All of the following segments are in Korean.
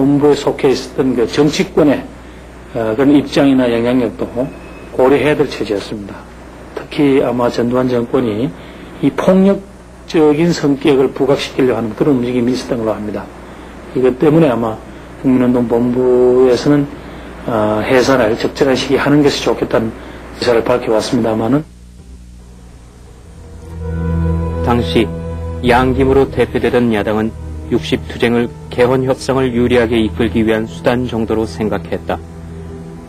본부에 속해 있었던 그 정치권의 어, 그런 입장이나 영향력도 고려해야 될 처지였습니다. 특히 아마 전두환 정권이 이 폭력적인 성격을 부각시키려고 하는 그런 움직임이 있었던 걸로 합니다. 이것 때문에 아마 국민운동 본부에서는 어, 해산을 적절한 시기에 하는 것이 좋겠다는 의사를 밝혀왔습니다만은 당시 양김으로 대표되던 야당은 60 투쟁을 개헌 협상을 유리하게 이끌기 위한 수단 정도로 생각했다.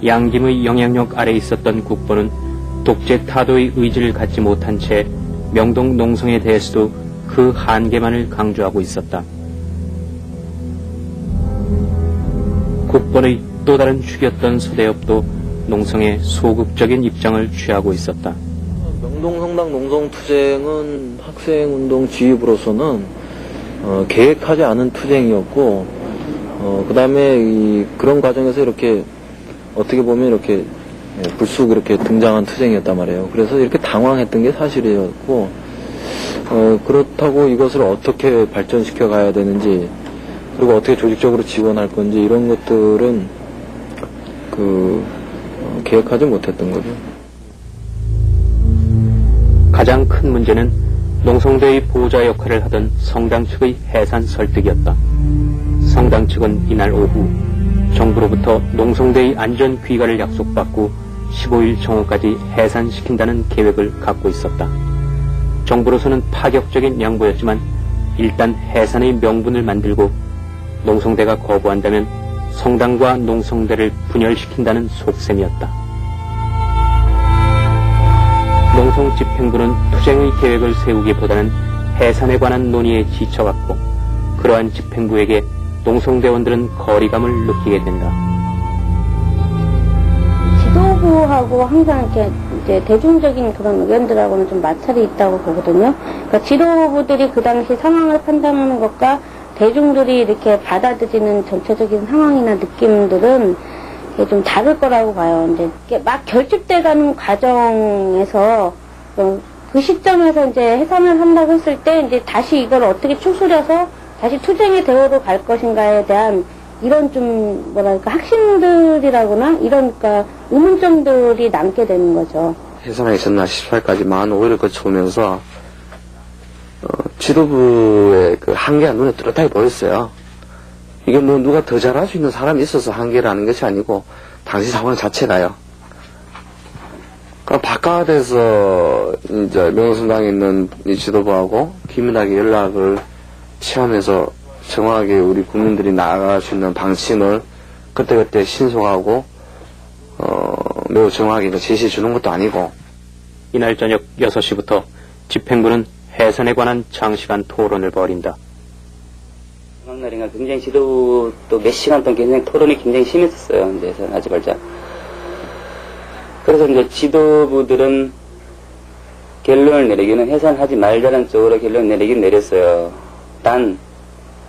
양김의 영향력 아래 있었던 국보는 독재 타도의 의지를 갖지 못한 채 명동 농성에 대해서도 그 한계만을 강조하고 있었다. 국본의 또 다른 축이었던 서대엽도 농성에 소극적인 입장을 취하고 있었다. 명동성당 농성투쟁은 학생운동 지휘부로서는 어, 계획하지 않은 투쟁이었고 어, 그 다음에 그런 과정에서 이렇게 어떻게 보면 이렇게 예, 불쑥 이렇게 등장한 투쟁이었단 말이에요. 그래서 이렇게 당황했던 게 사실이었고 어, 그렇다고 이것을 어떻게 발전시켜 가야 되는지 그리고 어떻게 조직적으로 지원할 건지 이런 것들은 그 어, 계획하지 못했던 거죠. 가장 큰 문제는 농성대의 보호자 역할을 하던 성당 측의 해산 설득이었다. 성당 측은 이날 오후 정부로부터 농성대의 안전 귀가를 약속받고 15일 정오까지 해산시킨다는 계획을 갖고 있었다. 정부로서는 파격적인 양보였지만 일단 해산의 명분을 만들고 농성대가 거부한다면 성당과 농성대를 분열시킨다는 속셈이었다. 농성 집행부는 투쟁의 계획을 세우기보다는 해산에 관한 논의에 지쳐갔고 그러한 집행부에게 농성대원들은 거리감을 느끼게 된다. 지도부하고 항상 이렇게 이제 대중적인 그런 의견들하고는 좀 마찰이 있다고 보거든요. 그러니까 지도부들이 그 당시 상황을 판단하는 것과 대중들이 이렇게 받아들이는 전체적인 상황이나 느낌들은 좀 다를 거라고 봐요. 이제 막 결집돼가는 과정에서 그 시점에서 이제 해산을 한다고 했을 때 이제 다시 이걸 어떻게 추스려서 다시 투쟁의 대우로 갈 것인가에 대한 이런 좀 뭐랄까 학심들이라거나 이런 그러니까 의문점들이 남게 되는 거죠. 해산하기 전날 18까지 만 5일을 거쳐오면서 어, 지도부의 그 한계가 눈에 뚜렷하게 보였어요. 이게 뭐 누가 더 잘할 수 있는 사람이 있어서 한계라는 것이 아니고 당시 상황 자체가요. 그러니까 바깥에서 이제 명성당에 있는 이 지도부하고 긴밀하게 연락을 취하면서 정확하게 우리 국민들이 나아갈 수 있는 방침을 그때그때 신속하고 어, 매우 정확하게 제시해 주는 것도 아니고 이날 저녁 6시부터 집행부는 해산에 관한 장시간 토론을 벌인다. 날인가 굉장히 지도부 또몇 시간 동안 굉장히 토론이 굉장히 심했었어요. 이제 하지 말자. 그래서 이제 지도부들은 결론을 내리기는 해산하지 말자는 쪽으로 결론을 내리긴 내렸어요. 단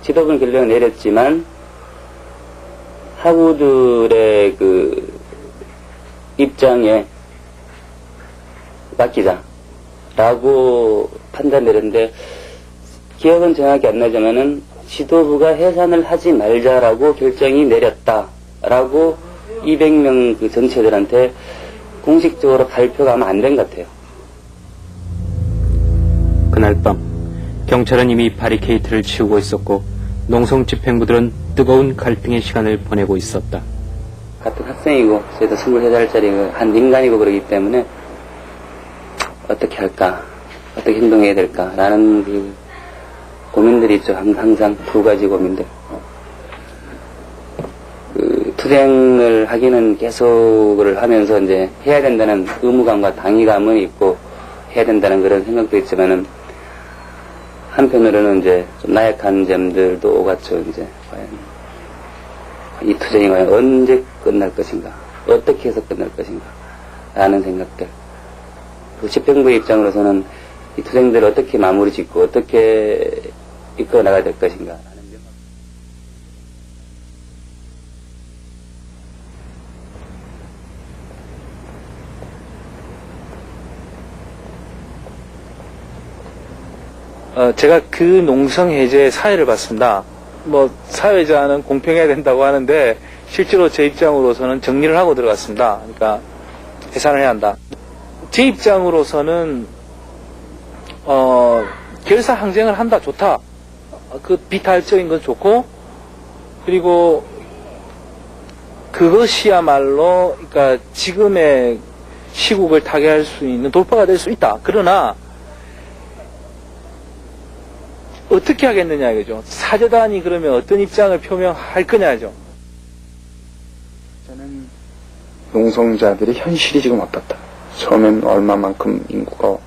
지도부는 결론을 내렸지만 하부들의 그 입장에 맡기자라고 판단 내렸는데 기억은 정확히 안 나지만은 지도부가 해산을 하지 말자라고 결정이 내렸다라고 200명 그 전체들한테 공식적으로 발표가 아마 안 된 것 같아요. 그날 밤 경찰은 이미 바리케이트를 치우고 있었고 농성 집행부들은 뜨거운 갈등의 시간을 보내고 있었다. 같은 학생이고 저희도 23살짜리 한 인간이고 그러기 때문에 어떻게 할까 어떻게 행동해야 될까라는 그 고민들이 있죠. 항상 두 가지 고민들. 그 투쟁을 하기는 계속을 하면서 이제 해야 된다는 의무감과 당위감은 있고 해야 된다는 그런 생각도 있지만은 한편으로는 이제 좀 나약한 점들도 오갔죠. 이제 과연 이 투쟁이 과연 언제 끝날 것인가, 어떻게 해서 끝날 것인가, 라는 생각들. 그 집행부의 입장으로서는 이 투쟁들을 어떻게 마무리 짓고 어떻게 이끌어 나가야 될 것인가. 어, 제가 그 농성 해제 사회를 봤습니다. 뭐 사회자는 공평해야 된다고 하는데 실제로 제 입장으로서는 정리를 하고 들어갔습니다. 그러니까 해산을 해야 한다. 제 입장으로서는 어 결사 항쟁을 한다 좋다. 그 비탈적인 건 좋고 그리고 그것이야말로 그러니까 지금의 시국을 타개할 수 있는 돌파가 될 수 있다. 그러나 어떻게 하겠느냐 이거죠. 사재단이 그러면 어떤 입장을 표명할 거냐죠. 저는 농성자들의 현실이 지금 어떻다. 처음엔 얼마만큼 인구가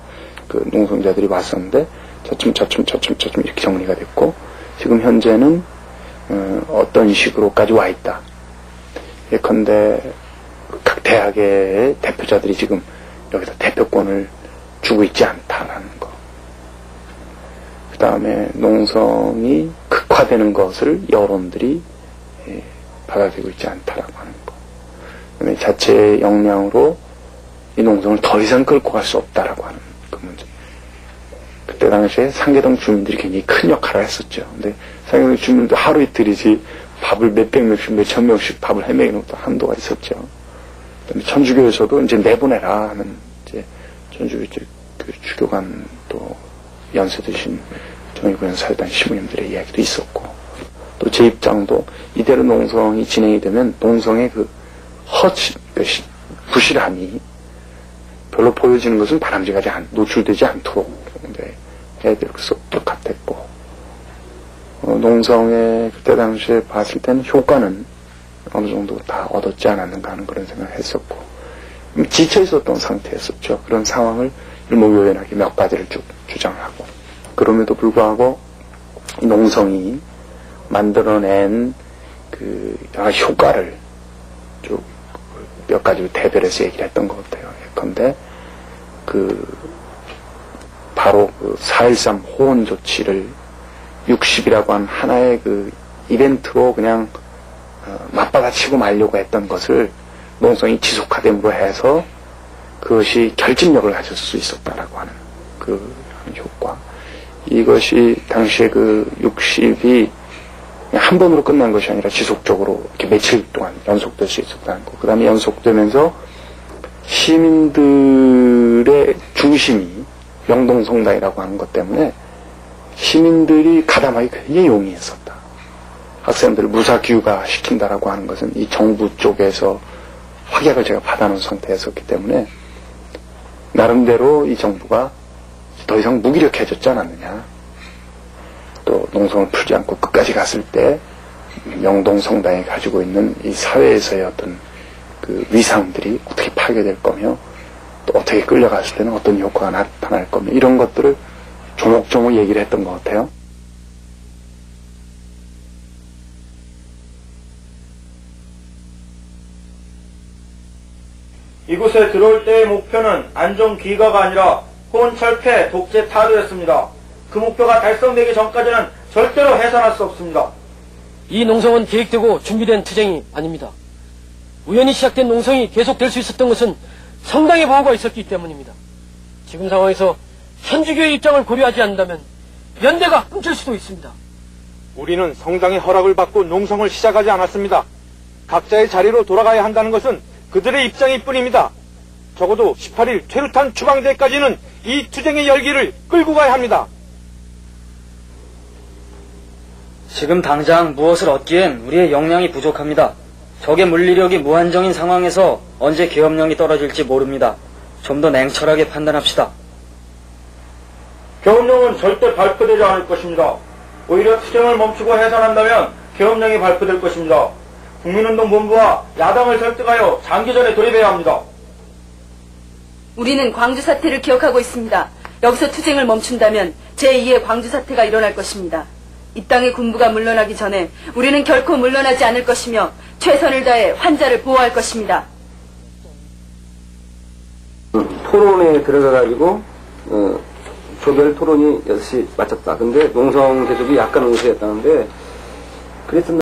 그 농성자들이 왔었는데 차츰 차츰 차츰 차츰 이렇게 정리가 됐고 지금 현재는 어, 떤 식으로까지 와 있다. 예컨대 각 대학의 대표자들이 지금 여기서 대표권을 주고 있지 않다라는 거. 그 다음에 농성이 극화되는 것을 여론들이 예, 받아들이고 있지 않다라고 하는 거. 그다음에 자체 역량으로 이 농성을 더 이상 끌고 갈 수 없다라고 하는 그 문제. 그때 당시에 상계동 주민들이 굉장히 큰 역할을 했었죠. 근데 상계동 주민도 하루 이틀이지 밥을 몇백 명씩, 몇천 명씩 밥을 헤매기는 것도 한도가 있었죠. 그다음에 천주교에서도 이제 내보내라 하는 이제 천주교 그 주교관 또 연세 드신 정의구현 사회단 시부님들의 이야기도 있었고 또 제 입장도 이대로 농성이 진행이 되면 농성의 그 허치, 그 시- 부실함이 별로 보여지는 것은 바람직하지 않, 노출되지 않도록 이 될것 같았고 어, 농성의 그때 당시에 봤을 때는 효과는 어느 정도 다 얻었지 않았는가 하는 그런 생각을 했었고 음, 지쳐 있었던 상태였었죠. 그런 상황을 일목요연하게 몇 가지를 쭉 주장하고 그럼에도 불구하고 이 농성이 만들어낸 그 효과를 쭉 몇 가지로 대별해서 얘기를 했던 것 같아요. 예컨대 그 바로 그 4.13 호원 조치를 60이라고 한 하나의 그 이벤트로 그냥 어, 맞받아치고 말려고 했던 것을 농성이 지속화됨으로 해서 그것이 결집력을 가질 수 있었다라고 하는 그 효과. 이것이 당시에 그 60이 한 번으로 끝난 것이 아니라 지속적으로 이렇게 며칠 동안 연속될 수 있었다는 거. 그 다음에 연속되면서 시민들의 중심이 명동성당이라고 하는 것 때문에 시민들이 가담하기 굉장히 용이했었다. 학생들을 무사규가 시킨다라고 하는 것은 이 정부 쪽에서 확약을 제가 받아놓은 상태였었기 때문에 나름대로 이 정부가 더 이상 무기력해졌지 않았느냐. 또 농성을 풀지 않고 끝까지 갔을 때 명동 성당이 가지고 있는 이 사회에서의 어떤 그 위상들이 어떻게 파괴될 거며 또 어떻게 끌려갔을 때는 어떤 효과가 나타날 거며 이런 것들을 조목조목 얘기를 했던 것 같아요. 이곳에 들어올 때의 목표는 안전 귀가가 아니라 혼철폐 독재 타도였습니다. 그 목표가 달성되기 전까지는 절대로 해산할 수 없습니다. 이 농성은 계획되고 준비된 투쟁이 아닙니다. 우연히 시작된 농성이 계속될 수 있었던 것은 성당의 보호가 있었기 때문입니다. 지금 상황에서 현주교의 입장을 고려하지 않는다면 연대가 끊길 수도 있습니다. 우리는 성당의 허락을 받고 농성을 시작하지 않았습니다. 각자의 자리로 돌아가야 한다는 것은 그들의 입장일 뿐입니다. 적어도 18일 최루탄 추방대까지는 이 투쟁의 열기를 끌고 가야 합니다. 지금 당장 무엇을 얻기엔 우리의 역량이 부족합니다. 적의 물리력이 무한정인 상황에서 언제 계엄령이 떨어질지 모릅니다. 좀 더 냉철하게 판단합시다. 계엄령은 절대 발표되지 않을 것입니다. 오히려 투쟁을 멈추고 해산한다면 계엄령이 발표될 것입니다. 국민운동본부와 야당을 설득하여 장기전에 돌입해야 합니다. 우리는 광주 사태를 기억하고 있습니다. 여기서 투쟁을 멈춘다면 제2의 광주 사태가 일어날 것입니다. 이 땅의 군부가 물러나기 전에 우리는 결코 물러나지 않을 것이며 최선을 다해 환자를 보호할 것입니다. 토론에 들어가가지고 어, 조별 토론이 6시 마쳤다. 근데 농성 계속이 약간 우세했다는데 그랬던